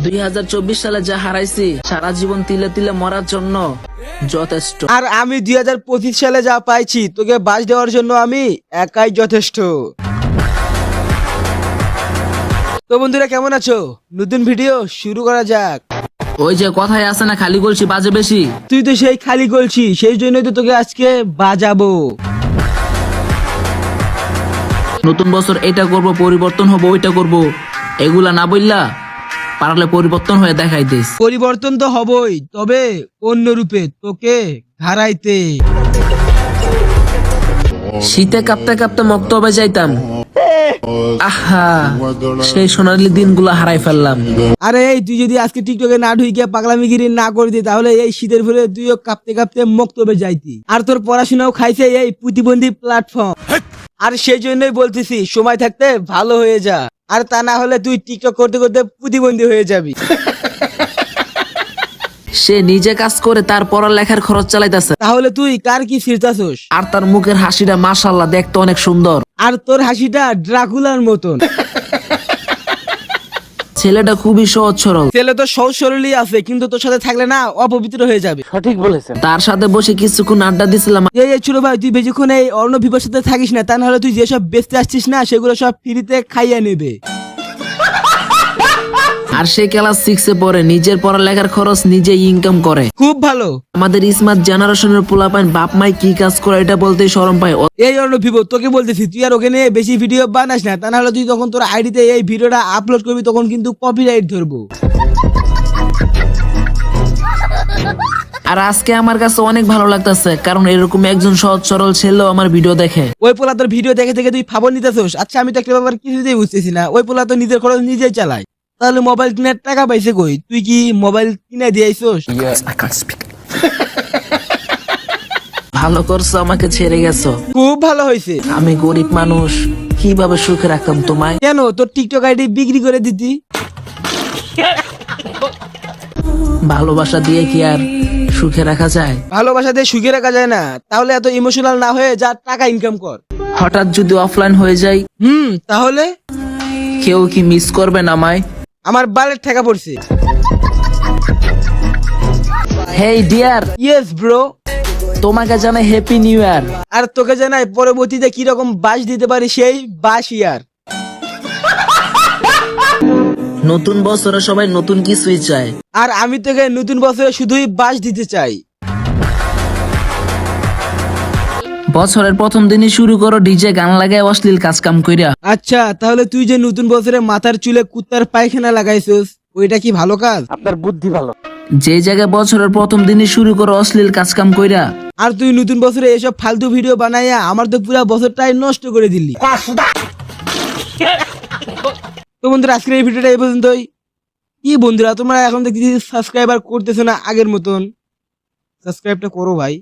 দুই হাজার চব্বিশ সালে যা হারাইছি সারা জীবন তিলে তিলে মরার জন্য যথেষ্ট। আর আমি দুই হাজার পঁচিশ সালে যা পাইছি তোকে বাস দেওয়ার জন্য আমি একাই যথেষ্ট। তো বন্ধুরা কেমন আছো? নতুন ভিডিও শুরু করা যাক। ওই যে কথায় আছে না খালি বলছি বাজে বেশি। তুই তো সেই খালি করছি সেই জন্যই তো তোকে আজকে বাজাবো। নতুন বছর এটা করব পরিবর্তন হব ওইটা করব। এগুলা না বললা? পারলে পরিবর্তন হয়ে দেখাই দিস। পরিবর্তন তো হবই তবে অন্য রূপে তোকে হারাইতে। শীতে কাঁপতে কাঁপতে মক্ত মক্তবে যাইতাম। আহা সেই সোনালি দিনগুলো হারাই ফেললাম। আরে এই তুই যদি আজকে টিকটকে না ঢুকে পাগলামিগিরি না করে দি তাহলে এই শীতের ভরে তুইও কাঁপতে কাঁপতে মক্তবে যাইতি। আর তোর পড়াশোনাও খাইছে এই প্রতিবন্ধী প্ল্যাটফর্ম আর সেই জন্যই বলতেছি সময় থাকতে ভালো হয়ে যা। আর তা না হলে তুই টিকটক করতে করতে প্রতিবন্ধী হয়ে যাবি। সে নিজে কাজ করে তার পড়ালেখার খরচ চালাইতেছে। তাহলে তুই কার কি ফিরতাছস? আর তার মুখের হাসিটা মাশাল্লাহ দেখতে অনেক সুন্দর। আর তোর হাসিটা ড্রাকুলার মতন। ছেলেটা খুবই সহজ সরল। ছেলে তো সহজ সরলই আছে কিন্তু তোর সাথে থাকলে না অপবিত্র হয়ে যাবে। সঠিক বলেছেন। তার সাথে বসে কিছুক্ষণ আড্ডা দিছিলাম। এই এই ছোট ভাই তুই বেশিক্ষণ এই অর্ণ বিপর সাথে থাকিস না তা নাহলে তুই যেসব বেচতে আসছিস না সেগুলো সব ফ্রিতে খাইয়ে নেবে। আর সে ক্লাস সিক্সে পড়ে। নিজের পড়ালেখার খরচ নিজে ইনকাম করে। খুব ভালো। আমাদের স্মার্ট জেনারেশনের পোলাপাইন বাপ মাই কি কাজ করে এটা বলতেই শরম পায়। এই অর্ণ ভিভো তোকে বলতেছি তুই আর ওখানে বেশি ভিডিও বানাস না তা নাহলে তুই তখন তোর আইডিতে এই ভিডিওটা আপলোড করবি তখন কিন্তু কপিরাইট ধরবো। আর আজকে আমার কাছে অনেক ভালো লাগতেছে কারণ এরকম একজন সহজ সরল ছেলেও আমার ভিডিও দেখে। ওই পোলা তোর ভিডিও দেখে দেখে তুই ফাবর নিতেছোস? আচ্ছা আমি তো একটা ব্যাপার কিছুতেই বুঝতেছি না। ওই পোলা তো নিজের খরচ নিজেই চালায়। তাহলে মোবাইল কেনার টাকা পাইছে কই? তুই কি মোবাইল কিনে দিয়েছোস ভালো করছ আমাকে ছেড়ে গেছো। খুব ভালো হয়েছে আমি গরিব মানুষ কীভাবে সুখে রাখতাম তোমায়? কেন তোর টিকটক আইডি বিক্রি করে দিতি? ভালোবাসা দিয়ে কি আর সুখে রাখা যায়? ভালোবাসা দিয়ে সুখে রাখা যায় না। তাহলে এত ইমোশনাল না হয়ে যা টাকা ইনকাম কর। হঠাৎ যদি অফলাইন হয়ে যায় হুম তাহলে? কেউ কি মিস করবে না আমায়? আমার বালের ঠেকা পড়ছে। হেই ডিয়ার ইয়েস ব্রো তোমাকে জানাই হ্যাপি নিউ ইয়ার আর তোকে জানাই পরবর্তীতে কি রকম বাস দিতে পারি সেই বাস ইয়ার। নতুন বছরে সবাই নতুন কিছুই চায়? আর আমি তোকে নতুন বছরে শুধুই বাস দিতে চাই। বছরের প্রথম দিনই শুরু করো ডিজে গান লাগায় অশ্লীল কাজ কাম কইরা। আচ্ছা তাহলে তুই যে নতুন বছরে মাথার চুলে কুত্তার পায়খানা লাগাইছিস ওইটা কি ভালো কাজ? আপনার বুদ্ধি ভালো। যে জায়গায় বছরের প্রথম দিনই শুরু করো অশ্লীল কাজ কাম কইরা। আর তুই নতুন বছরে এসব ফালতু ভিডিও বানাইয়া আমার তো পুরো বছরটাই নষ্ট করে দিলি। তো বন্ধুরা আজকের এই ভিডিওটা এই পর্যন্তই। কি বন্ধুরা তোমরা এখন দেখছি সাবস্ক্রাইবার করতেছো না আগের মতন। সাবস্ক্রাইবটা করো ভাই।